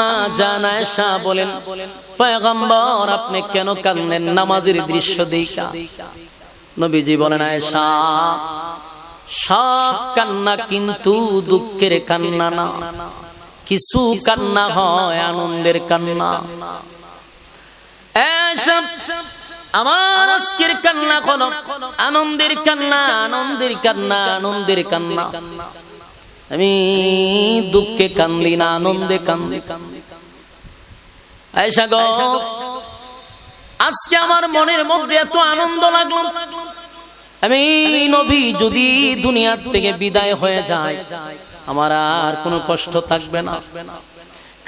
আম্মা জানায় শাহ বলেন, পয়গম্বর, আপনি কেন কান্দেন? নামাজের দৃশ্য দেখা। নবীজি বলেন, আয়েশা, সব কান্না কিন্তু দুঃখের কান্না না। কিছু কান্না হয় আনন্দের কান্না। আমার আজকের কান্না কোন আনন্দের কান্না আনন্দের কান্না আনন্দের কান্না। আমি দুঃখে কান্দি না, আনন্দে কান্দি। গো আজকে আমার মনের মধ্যে এত আনন্দ লাগল। আমি নবী যদি দুনিয়ার থেকে বিদায় হয়ে যায় আমার আর কোনো কষ্ট থাকবে না।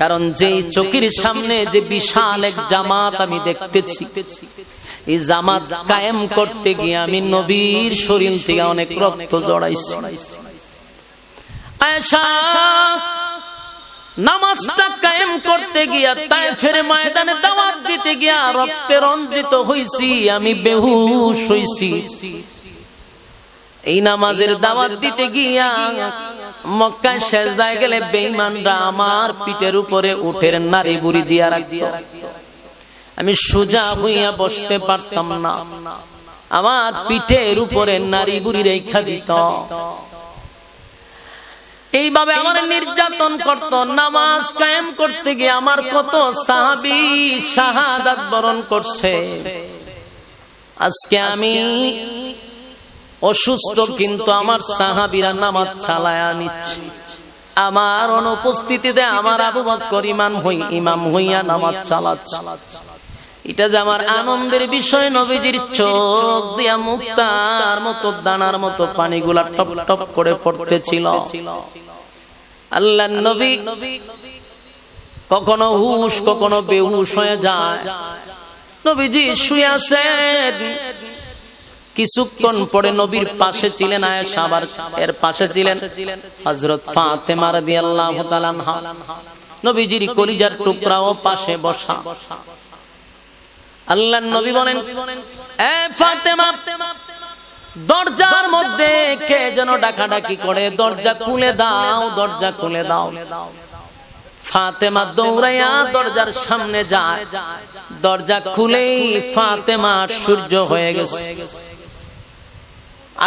কারণ যেই চোখের সামনে যে বিশাল এক জামাত আমি দেখতেছি এই জামাত কায়েম করতে গিয়ে আমি নবীর শরীর থেকে অনেক রক্ত জড়াইছি। আয়েশা নামাজটা কায়েম করতে গিয়া তাই ফেরে ময়দানে দাওয়াত দিতে গিয়া রক্তে রঞ্জিত হইছি, আমি বেহুশ হইছি। এই নামাজের দাওয়াত দিতে গিয়া মক্কায় গেলে আমার পিঠের উপরে উঠের নারী বুড়ি দিয়া রাখত। আমি সোজা হইয়া বসতে পারতাম না। আমার পিঠের উপরে নারী বুড়ি রেখা দিত। এইভাবে আমার নির্যাতন করত, নামাজ কায়েম করতে গিয়ে আমার কত সাহাবি শাহাদাত বরণ করছে। আজকে আমি অসুস্থ, কিন্তু আমার সাহাবিরা নামাজ চালায়া নিচ্ছে। আমার অনুপস্থিতিতে আমার আবু বক্কর ইমাম হই ইমাম হইয়া নামাজ চালাচ্ছে। এটা যে আমার আনন্দের বিষয় নবীজির চোখ দিয়া মুক্তার মতো দানার মতো পানিগুলা টপ টপ করে পড়তেছিল। আল্লাহ নবী কখনো হুশ কখনো বেহুশ হয়ে যায়। নবীজি শুয়ে আছেন। কিছুক্ষণ পরে নবীর পাশে ছিলেন আয়েশা আবার এর পাশে ছিলেন হযরত ফাতেমা রাদিয়াল্লাহু তাআলা আনহা। নবীজির কলিজার টুকরাও পাশে বসা। আল্লাহ নবী বলেন এ ফাতেমা দরজার মধ্যে কে যেন ডাকাডাকি করে দরজা খুলে দাও দরজা খুলে দাও। ফাতেমা দৌড়াইয়া দরজার সামনে যায়। দরজা খুলেই ফাতেমা সূর্য হয়ে গেছে।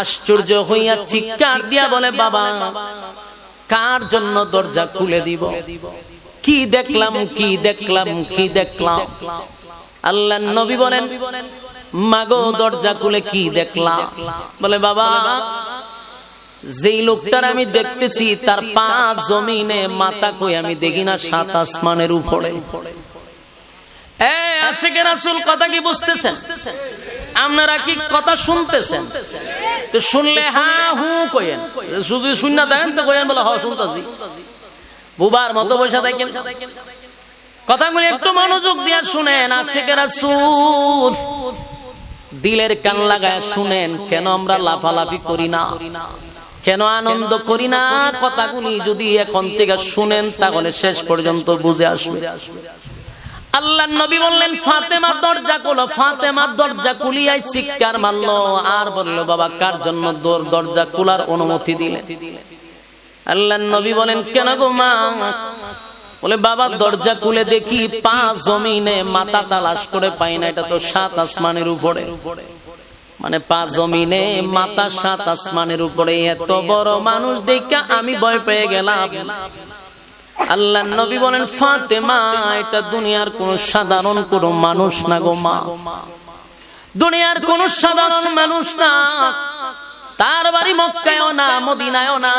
আশ্চর্য হইয়া চিৎকার দিয়া বলে বাবা কার জন্য দরজা খুলে দিব? কি দেখলাম। কি দেখলাম কি দেখলাম? আল্লাহ নবী বলেন, মাগো দরজা খুলে কি দেখলাম? বলে, বাবা, যেই লোকটার আমি দেখতেছি, তার পা জমিনে, মাথা কই, আমি দেখি না সাত আসমানের উপরে। কথা কি বুঝতেছেন? আপনারা কি কথা শুনতেছেন? তো শুনলে হা, হু কইেন শুধু শুননা দেখেন তো কইেন বলে, হ, শুনতেছি। বুবার মতো পয়সা দেখেন কথাগুলি একটু মনোযোগ দিয়া শুনেন আশেকের আসুল দিলের কান লাগায় শুনেন, কেন আমরা লাফালাফি করি না? কেন আনন্দ করি না? কথাগুলি যদি এখন থেকে শুনেন, তাহলে শেষ পর্যন্ত বুঝে আসবে। আল্লাহ নবী বললেন, ফাতেমা দরজা খুলো, ফাতেমা দরজা খুলিয়াই চিৎকার মারলো। আর বলল, বাবা, কার জন্য দরজা খোলার অনুমতি দিলে? আল্লাহ নবী বলেন, কেন গো মা? বলে বাবা দরজা খুলে দেখি পা জমিনে মাথা তালাশ করে পাই না এটা তো সাত আসমানের উপরে। মানে পা জমিনে মাথা সাত আসমানের উপরে। এত বড় মানুষ দেখা আমি ভয় পেয়ে গেলাম। আল্লাহ নবী বলেন ফাতেমা এটা দুনিয়ার কোন সাধারণ কোন মানুষ না গো মা। দুনিয়ার কোন সাধারণ মানুষ না। তার বাড়ি মক্কায়ও না মদিনায়ও না।